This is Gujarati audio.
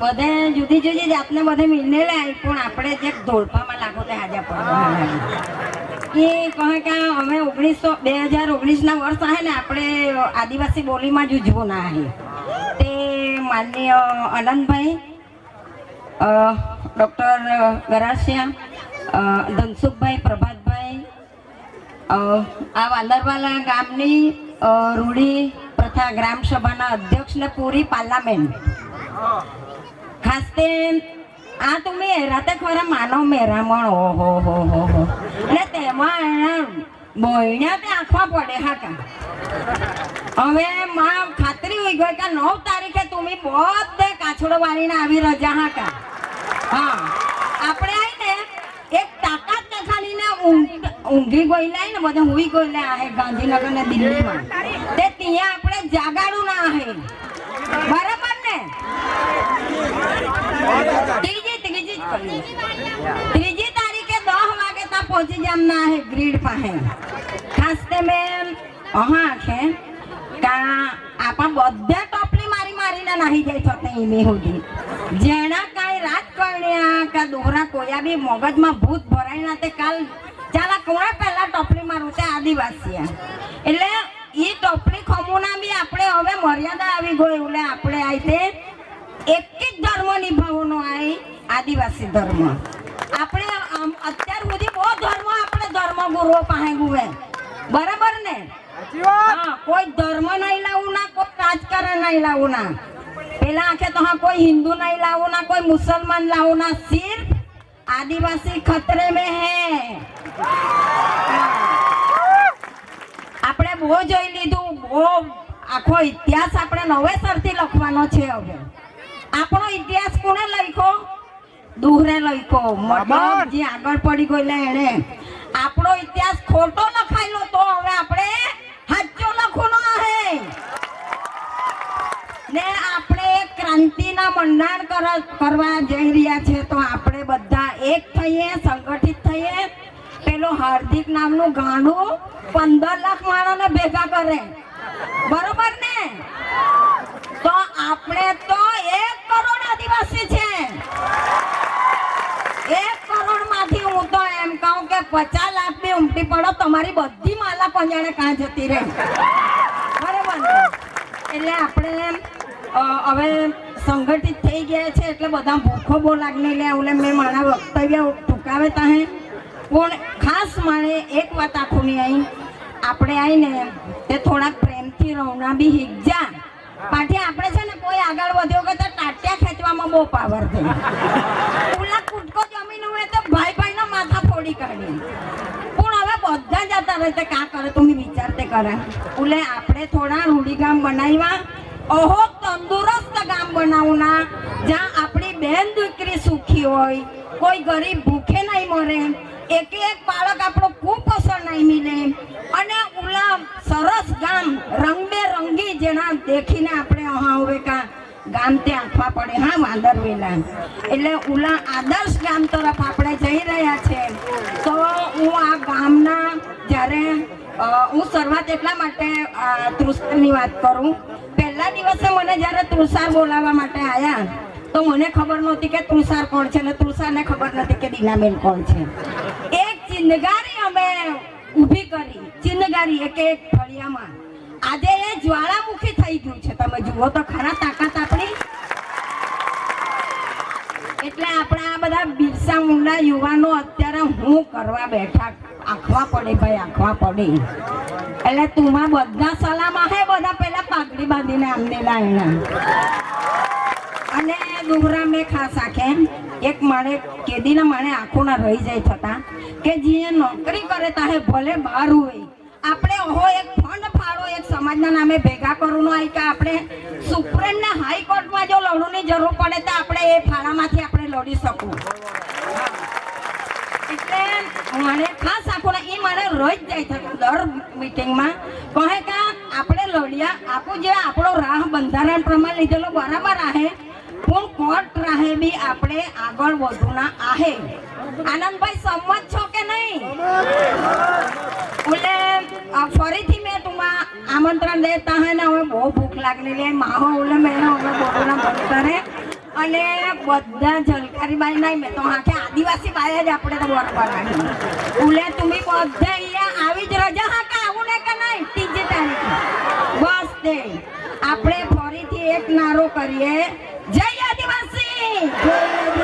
બધે જુદી જુદી જાતને બધે મિલને લાય, પણ આપણે જે ધોળપામાં લાગો તે હાજા પડવા કે કહે કે અમે ઓગણીસો, બે હજાર ઓગણીસના વર્ષ આવે ને, આપણે આદિવાસી બોલીમાં જ ઉજવું ના આવે તે માનનીય આનંદભાઈ ડૉક્ટર ગરાસિયા ધનસુખભાઈ, પ્રભાતભાઈ આ વાંદરવાલા ગામની રૂઢી પ્રથા ગ્રામ સભાના અધ્યક્ષને પૂરી પાર્લામેન્ટ. ખાસ તે આ તો મેરા તે ખરા માનો મેરા મણ. ઓ હો હો હો એટલે તેમાં એના તે આંખવા પડે હાકા. હવે માં ખાતરી હોય ગઈ કે નવ તારીખે તમે બધે કાછડો વાળીને આવી રજા હા કા હા. આપણે આવીને એક તાકાત ને ખાલી ને ઊંઘી ગઈ ગયેલા ને બધા હુઈ લે આહે ગાંધીનગર ને દિલ્હીમાં. તે ત્યાં આપણે જાગાડું ના આહે બરાબર ને ત્રીજી ત્રીજી તારીખે દસ વાગે ત્યાં પહોંચી જામના હે ગ્રીડ પાસે. ખાસ તે મેં હા છે કા આપણ બધા ટોપલી મારી મારીને નાહી જાય થતે ઈમી સુધી જેના કાંઈ રાજકારણીયા કા દોહરા કોયા બી મગજમાં ભૂત ભરાયના તે કાલ, ચાલા કોણે પહેલા ટોપલી મારું તે આદિવાસી એટલે એ ટોપલી ખમુના બી આપણે હવે મર્યાદા આવી ગઈ, એટલે આપણે આઈ તે એક જ ધર્મ નિભાવવાનો આ આદિવાસી ધર્મ. આપણે અત્યાર સુધી બહુ ધર્મ આપણે ધર્મ ગુરુઓ પાસે ગુવે. બરાબર ને? કોઈ ધર્મ નહીં લાવવું ના કોઈ રાજકારણ નહીં લાવવું ના. પેલા આખે તો હા કોઈ હિન્દુ નહીં લાવવું ના કોઈ મુસલમાન લાવવું ના સિર્ફ આદિવાસી ખતરે મેં હે. આપણે બહુ જોઈ લીધું બહુ આખો ઇતિહાસ આપણે નવેસરથી લખવાનો છે હવે. આપણો ઇતિહાસ કોને દુહરે લખ્યો મતલબ જે આગળ પડી ગયેલા એણે આપણો ઇતિહાસ ખોટો લખાયેલો તો હવે આપણે સાચો લખવાનો છે ને આપણે ક્રાંતિના મંડાણ કરવા જઈ રહ્યા છે તો આપણે બધા એક થઈએ સંગઠિત થઈએ. પેલો હાર્દિક નામનું ગાંડું પંદર લાખ માણસને ભેગા કરે. બરોબર ને? તો આપણે તો એક કરોડ આદિવાસી છે એક કરોડમાંથી હું તો એમ કહું કે પચાસ લાખ બે ઉમટી પડો, તમારી બધી માલા પંજાણે કાં જતી રહે? બરાબર? એટલે આપણે હવે સંગઠિત થઈ ગયા છે, એટલે બધા ભૂખો બહુ લાગને લે એટલે મેં મારા વક્તવ્ય ટૂંકાવે તાહે. પણ ખાસ મારે એક વાત આખું અહીં આપણે આવીને તે થોડાક પ્રેમથી રવના બી હિગજા પાછી આપણે છે ને કોઈ આગળ વધ્યો કે તો ટાટિયા ખેંચવામાં બહુ પાવર છે ઓલા કૂટકો જમીન હોય તો ભાઈ ભાઈના માથા ફોડી કાઢી પણ હવે બધા જતા રહે તે કા કરે? તમે વિચારતે કરે. એટલે આપણે થોડા રૂઢિગામ બનાવ્યા. ઓહો, તંદુરસ્ત ગામ બનાવના. જ્યાં આપણી બેન દીકરી સુખી હોય. કોઈ ગરીબ ભૂખે નહીં મરે. એક એક બાળક આપણો કુપોષણ નહીં મિલે અને ઉલા સરસ ગામ રંગબેરંગી જેના દેખીને આપણે હા હવે કા ગામ આપવા પડે. હા, વાંદર વિના એટલે ઉલા આદર્શ ગામ તરફ આપણે જઈ રહ્યા છે. તો હું આ ગામના જ્યારે હું શરૂઆત એટલા માટે તૃષારની વાત કરું. પહેલા દિવસે મને જ્યારે તૃષાર બોલાવવા માટે આવ્યા તો મને ખબર નહોતી કે તૃષાર કોણ છે અને તૃષારને ખબર નથી કે દીનાબેન કોણ છે. એક ચિનગારી અમે ઊભી કરી. ચિનગારી એક એક ફળિયામાં. આજે એ જ્વાળામુખી થઈ ગયું છે. તમે જુઓ તો ખરા તાકાત આપણી. એટલે આપણા આ બધા બિરસા મુંડા યુવાનો અત્યારે હું કરવા બેઠા. આખવા પડે ભાઈ, આખવા પડે. એટલે તુમાં બધા સલામ હે, બધા પેલા પાઘડી બાંધીને આમને લાયણા. અને દુહરા મેં ખાસ આખે એક મારે કેદીના માણે આંખોના રહી જાય થતા કે જે નોકરી કરે તાહે ભલે બહાર હોય આપણે ઓહો એક સમાજના નામે ભેગા કરવું હોય કે આપણે સુપ્રીમ ને હાઈકોર્ટમાં જો લડવાની જરૂર પડે તો આપણે એ ફાળામાંથી આપણે લડી શકું. એટલે મને ખાસ આખો એ મારે રોજ જાય છે, દર મિટિંગમાં. કહે કે આપણે લડ્યા આપણું જે આપણો રાહ બંધારણ પ્રમાણે લીધેલો બરાબર આહે, પણ કોર્ટ રાહે બી આપણે આગળ વધુના આહે. આનંદભાઈ, સંમત છો કે નહીં? આમંત્રણ દેતા હે ને હવે બહુ ભૂખ લાગેલી માહો ઓલે મેં હવે બોલના કરે અને બધા જલકારી બાઈ નહીં મેં તો આખે આદિવાસી બાઈ જ આપણે તો બરોબર ઉલે તમે બધા અહીંયા આવી જ રજા હા કે આવું ને કે નહીં ત્રીજી તારીખ. બસ તે. આપણે ફરીથી એક નારો કરીએ. જય આદિવાસી!